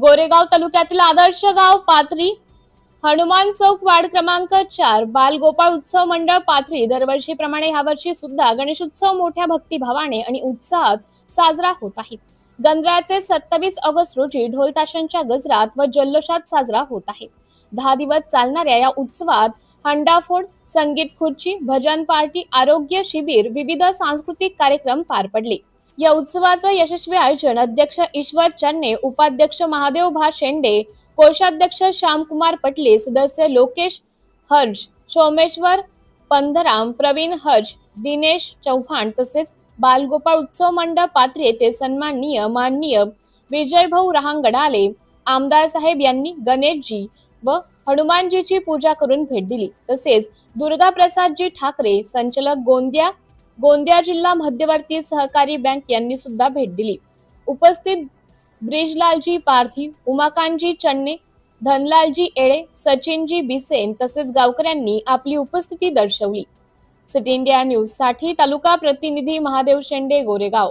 गोरेगाव तालुक्यातील आदर्श गाव पाथरी हनुमान चौक वार्ड क्रमांक चार बालगोपाळ उत्सव मंडळ पाथरी. दरवर्षीप्रमाणे यावर्षी सुद्धा गणेश उत्सव मोठ्या भक्तिभावाने आणि उत्साहात साजरा होत आहे. गंधराचे सत्तावीस ऑगस्ट रोजी ढोल ताशांच्या गजरात व जल्लोषात साजरा होत आहे. दहा दिवस चालणाऱ्या या उत्सवात हंडाफोड संगीत खुर्ची भजन पार्टी आरोग्य शिबिर विविध सांस्कृतिक कार्यक्रम पार पडले. या उत्सवाचं यशस्वी आयोजन अध्यक्ष ईश्वर चन्ने उपाध्यक्ष महादेव भा शेंडे कोषाध्यक्ष श्यामकुमार पटले सदस्य लोकेश हर्ज सोमेश्वर पंधराम प्रवीण हज दिनेश चव्हाण तसेच बालगोपाळ उत्सव मंडळ पात्र येथे सन्माननीय माननीय विजयभाऊ रहांगडाले आमदार साहेब यांनी गणेशजी व हनुमानजीची पूजा करून भेट दिली. तसेच दुर्गा प्रसादजी ठाकरे संचालक गोंदिया गोंदिया जिल्हा मध्यवर्ती सहकारी बँक यांनी सुद्धा भेट दिली. उपस्थित ब्रिजलालजी पार्थिव उमाकांतजी चन्ने धनलालजी एळे सचिनजी बिसेन तसेच गावकऱ्यांनी आपली उपस्थिती दर्शवली. सिटी इंडिया न्यूजसाठी तालुका प्रतिनिधी महादेव शेंडे गोरेगाव.